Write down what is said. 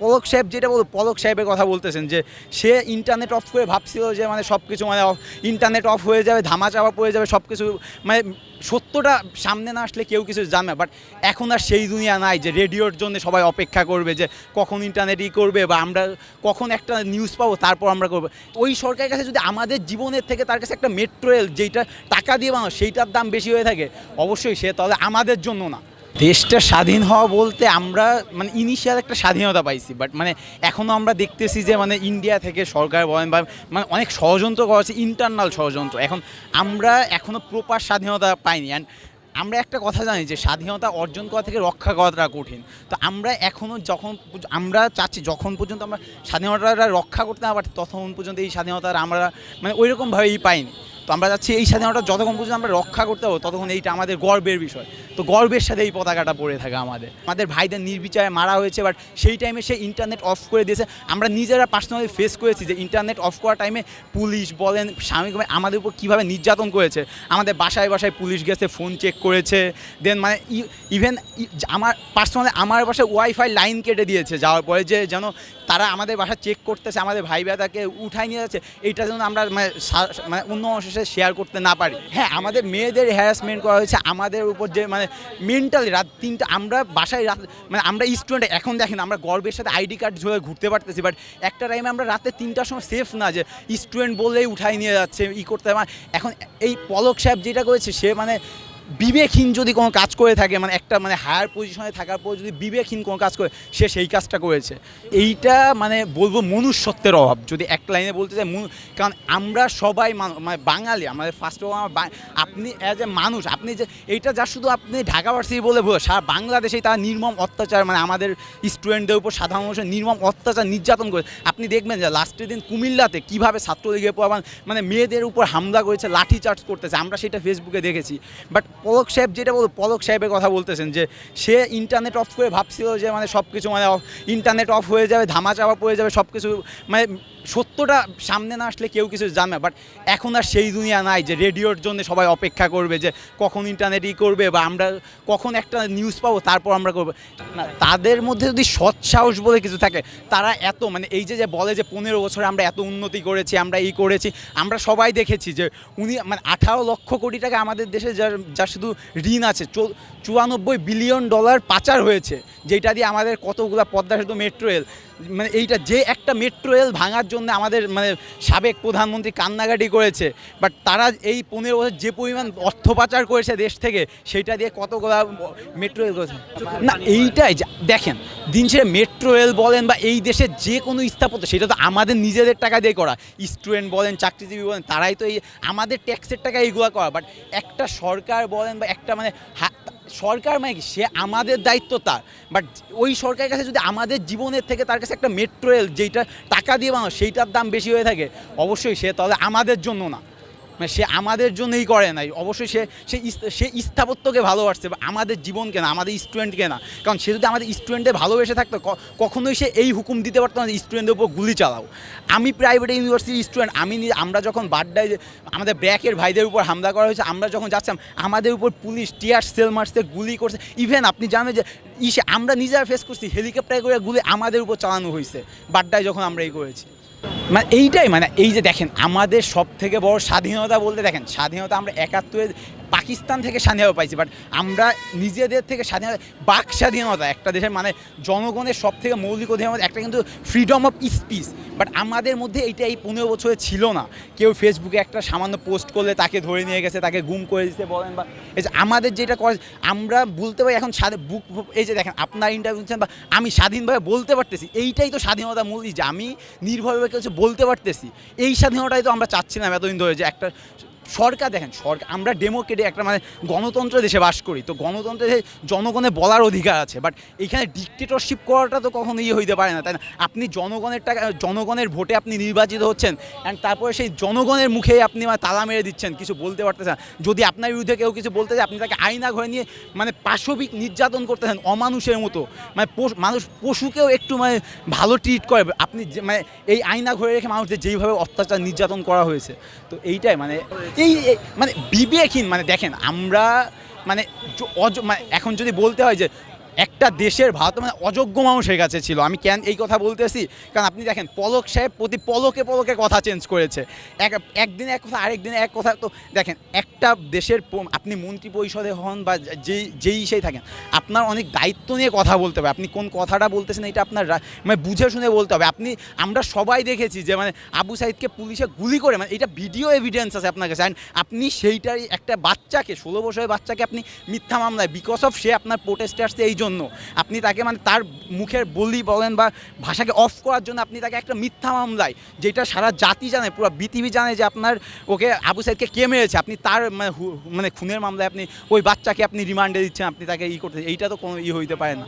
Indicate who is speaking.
Speaker 1: পলক সাহেব যেটা বল পলক সাহেবের কথা বলতেছেন যে সে ইন্টারনেট অফ করে ভাবছিল যে মানে সব কিছু মানে ইন্টারনেট অফ হয়ে যাবে, ধামা চাপা পড়ে যাবে সব কিছু মানে সত্যটা সামনে না আসলে কেউ কিছু জানে বাট এখন আর সেই দুনিয়া নাই যে রেডিওর জন্য সবাই অপেক্ষা করবে যে কখন ইন্টারনেট ই করবে বা আমরা কখন একটা নিউজ পাবো, তারপর আমরা করব। ওই সরকারের কাছে যদি আমাদের জীবনের থেকে তার কাছে একটা মেট্রো রেল যেইটা টাকা দিয়ে বানানো, সেইটার দাম বেশি হয়ে থাকে, অবশ্যই সে তাহলে আমাদের জন্য না। দেশটা স্বাধীন হওয়া বলতে আমরা মানে ইনিশিয়াল একটা স্বাধীনতা পাইছি বাট মানে এখনও আমরা দেখতেছি যে মানে ইন্ডিয়া থেকে সরকার বলেন বা মানে অনেক ষড়যন্ত্র করা হচ্ছে ইন্টারনাল ষড়যন্ত্র। এখন আমরা এখনও প্রপার স্বাধীনতা পাইনি অ্যান্ড আমরা একটা কথা জানি যে স্বাধীনতা অর্জন করা থেকে রক্ষা করাটা কঠিন। তো আমরা এখনও যখন, আমরা চাচ্ছি যখন পর্যন্ত আমরা স্বাধীনতাটা রক্ষা করতে না পারছি, ততক্ষণ পর্যন্ত এই স্বাধীনতা আমরা মানে ওইরকমভাবেই পাইনি। তো আমরা চাচ্ছি এই স্বাধীনতা যতক্ষণ পর্যন্ত আমরা রক্ষা করতে পারব, ততক্ষণ এইটা আমাদের গর্বের বিষয়। তো গর্বের সাথে এই পতাকাটা পড়ে থাকে আমাদের। আমাদের ভাইদের নির্বিচারে মারা হয়েছে বাট সেই টাইমে সে ইন্টারনেট অফ করে দিয়েছে। আমরা নিজেরা পার্সোনালি ফেস করেছি যে ইন্টারনেট অফ করার টাইমে পুলিশ বলেন স্বামী আমাদের উপর কীভাবে নির্যাতন করেছে। আমাদের বাসায় বাসায় পুলিশ গেছে ফোন চেক করেছে। দেন মানে ইভেন আমার পার্সোনালি আমার বাসায় ওয়াইফাই লাইন কেটে দিয়েছে। যাওয়ার পরে যে যেন তারা আমাদের বাসা চেক করতেছে, আমাদের ভাই তাকে উঠাই নিয়ে যাচ্ছে এইটা যেন আমরা মানে মানে অন্য মানুষের শেয়ার করতে না পারি। হ্যাঁ আমাদের মেয়েদের হ্যারাসমেন্ট করা হয়েছে, আমাদের উপর যে মানে মেন্টালি রাত তিনটা, আমরা বাসায় রাত মানে আমরা স্টুডেন্ট এখন দেখেন আমরা গর্বের সাথে আইডি কার্ড ঝুলে ঘুরতে পারতেছি বাট একটা টাইমে আমরা রাতে তিনটার সময় সেফ না যে স্টুডেন্ট বললেই উঠাই নিয়ে যাচ্ছে, ই করতে মানে এখন এই পলক সাহেব যেটা করেছে, সে মানে বিবেকহীন যদি কোনো কাজ করে থাকে মানে একটা মানে হায়ার পজিশনে থাকার পর যদি বিবেকহীন কোনো কাজ করে, সে সেই কাজটা করেছে। এইটা মানে বলব মনুষ্যত্বের অভাব। যদি এক লাইনে বলতে চাই কারণ আমরা সবাই মানে বাঙালি, আমাদের ফার্স্ট অফ অল আপনি অ্যাজ এ মানুষ, আপনি যে এইটা যা শুধু আপনি ঢাকা ভার্সিটি বলে ভুল সারা বাংলাদেশেই তারা নির্মম অত্যাচার মানে আমাদের স্টুডেন্টদের উপর সাধারণ মানুষের নির্মম অত্যাচার নির্যাতন করে আপনি দেখবেন যে লাস্টের দিন কুমিল্লাতে কীভাবে ছাত্রলীগের পর মানে মেয়েদের উপর হামলা করেছে লাঠি চার্জ করতেছে, আমরা সেটা ফেসবুকে দেখেছি। বাট পলক সাহেব যেটা বল, পলক সাহেবের কথা বলতেছেন যে, সে ইন্টারনেট অফ করে ভাবছিল যে মানে সব কিছু মানে ইন্টারনেট অফ হয়ে যাবে ধামা চাপা পড়ে যাবে সব কিছু মানে সত্যটা সামনে না আসলে কেউ কিছু জানবে বাট এখন আর সেই দুনিয়া নাই যে রেডিওর জন্য সবাই অপেক্ষা করবে যে কখন ইন্টারনেট ই করবে বা আমরা কখন একটা নিউজ পাবো, তারপর আমরা করব। না, তাদের মধ্যে যদি সৎ সাহস বলে কিছু থাকে, তারা এত মানে এই যে যে বলে যে পনেরো বছরে আমরা এত উন্নতি করেছি, আমরা এই করেছি, আমরা সবাই দেখেছি যে উনি মানে আঠারো লক্ষ কোটি টাকা আমাদের দেশে যার যার শুধু ঋণ আছে, চৌ- চুরানব্বই বিলিয়ন ডলার পাচার হয়েছে, যেটা দিয়ে আমাদের কতগুলো পদ্মা সেতু মেট্রো রেল মানে এইটা যে একটা মেট্রো রেল ভাঙার জন্য আমাদের মানে সাবেক প্রধানমন্ত্রী কান্নাকাটি করেছে বাট তারা এই পনেরো বছর যে পরিমাণ অর্থ পাচার করেছে দেশ থেকে সেইটা দিয়ে কতগুলা মেট্রো রেল করেছে? না, এইটাই দেখেন, দিন শেষে মেট্রো রেল বলেন বা এই দেশের যে কোনো স্থাপত্য, সেটা তো আমাদের নিজেদের টাকা দিয়ে করা। স্টুডেন্ট বলেন, চাকরিজীবী বলেন, তারাই তো এই আমাদের ট্যাক্সের টাকা এইগুলো করা। বাট একটা সরকার বলেন বা একটা মানে সরকার মানে সে আমাদের দায়িত্ব তার। বাট ওই সরকারের কাছে যদি আমাদের জীবনের থেকে তার কাছে একটা মেট্রো রেল যেইটা টাকা দিয়ে বানানো, সেইটার দাম বেশি হয়ে থাকে, অবশ্যই সে তাহলে আমাদের জন্য না। মানে সে আমাদের জন্যই করে নাই। অবশ্যই সে সে সে স্থাপত্যকে ভালোবাসছে, বা আমাদের জীবনকে না, আমাদের স্টুডেন্টকে না। কারণ সে যদি আমাদের স্টুডেন্টদের ভালোবেসে থাকতো কখনোই সে এই হুকুম দিতে পারতো না যে, স্টুডেন্টদের উপর গুলি চালাও। আমি প্রাইভেট ইউনিভার্সিটির স্টুডেন্ট আমি আমরা যখন বাড্ডায় আমাদের ব্র্যাকের ভাইদের উপর হামলা করা হয়েছে, আমরা যখন যাচ্ছিলাম, আমাদের উপর পুলিশ, টিয়ার, সেল মারছে, গুলি করছে। ইভেন আপনি জানেন যে, ইসে, আমরা নিজেরা ফেস করছি হেলিকপ্টারে করে গুলি আমাদের উপর চালানো হয়েছে, বাড্ডায় যখন আমরা এই করেছি। মানে এইটাই মানে এই যে দেখেন, আমাদের সব থেকে বড় স্বাধীনতা বলতে দেখেন, স্বাধীনতা আমরা একাত্তরে পাকিস্তান থেকে স্বাধীনতা পাইছি বাট আমরা নিজেদের থেকে স্বাধীনতা, বাক স্বাধীনতা, একটা দেশের মানে জনগণের সব থেকে মৌলিক অধিকার একটা কিন্তু ফ্রিডম অফ স্পিচ বাট আমাদের মধ্যে এইটা এই পনেরো বছরে ছিল না। কেউ ফেসবুকে একটা সামান্য পোস্ট করলে তাকে ধরে নিয়ে গেছে, তাকে গুম করে দিতে বলেন বা, এই যে আমাদের যেটা করে, আমরা বলতে পারি এখন বুক এই যে দেখেন আপনার ইন্টারভিউ বা আমি স্বাধীনভাবে বলতে পারতেছি, এইটাই তো স্বাধীনতা মূল যে আমি নির্ভরভাবে কিছু বলতে পারতেছি, এই স্বাধীনতাই তো আমরা চাচ্ছিলাম এতদিন ধরে যে একটা সরকার দেখেন, সরকার, আমরা ডেমোক্রেটি একটা মানে গণতন্ত্র দেশে বাস করি, তো গণতন্ত্রে জনগণের বলার অধিকার আছে বাট এখানে ডিকটেটরশিপ করাটা তো কখনো ইয়ে হইতে পারে না, তাই না আপনি জনগণের টাকা, জনগণের ভোটে আপনি নির্বাচিত হচ্ছেন অ্যান্ড তারপরে সেই জনগণের মুখে আপনি মানে তালা মেরে দিচ্ছেন, কিছু বলতে পারতেছেন। যদি আপনার বিরুদ্ধে কেউ কিছু বলতে চায়, আপনি তাকে আয়না ঘরে নিয়ে মানে পাশবিক নির্যাতন করতেছেন অমানুষের মতো মানে মানুষ, পশুকেও একটু মানে ভালো ট্রিট করে, আপনি মানে এই আয়না ঘরে রেখে মানুষদের যেইভাবে অত্যাচার নির্যাতন করা হয়েছে, তো এইটাই মানে এই মানে বিবেকহীন মানে দেখেন আমরা মানে অজ মানে এখন যদি বলতে হয় যে একটা দেশের ভারত মানে অযোগ্য মানুষের কাছে ছিল। আমি কেন এই কথা বলতেছি কারণ আপনি দেখেন, পলক সাহেব প্রতি পলকে পলকে কথা চেঞ্জ করেছে। এক, একদিনে এক কথা আরেক দিনে এক কথা, তো দেখেন, একটা দেশের আপনি মন্ত্রী পরিষদে হন বা যেই যেই সেই থাকেন, আপনার অনেক দায়িত্ব নিয়ে কথা বলতে হবে। আপনি কোন কথাটা বলতেছেন এটা আপনার মানে বুঝে শুনে বলতে হবে। আপনি, আমরা সবাই দেখেছি যে মানে আবু সাইদকে পুলিশে গুলি করে মানে এটা ভিডিও এভিডেন্স আছে আপনার কাছে। And আপনি সেইটাই একটা বাচ্চাকে, ষোলো বছরের বাচ্চাকে আপনি মিথ্যা মামলায় বিকজ অফ সে আপনার প্রোটেস্টে আসছে এই জন্য আপনি তাকে মানে তার মুখের বলি বলেন বা ভাষাকে অফ করার জন্য আপনি তাকে একটা মিথ্যা মামলায়, যেটা সারা জাতি জানে, পুরো পৃথিবী জানে যে আপনার ওকে আবু সাইদকে কে মেরেছে। আপনি তার মানে মানে খুনের মামলায় আপনি ওই বাচ্চাকে আপনি রিমান্ডে দিচ্ছেন, আপনি তাকে ই করতে এইটা তো কোনো ই হইতে পারে না।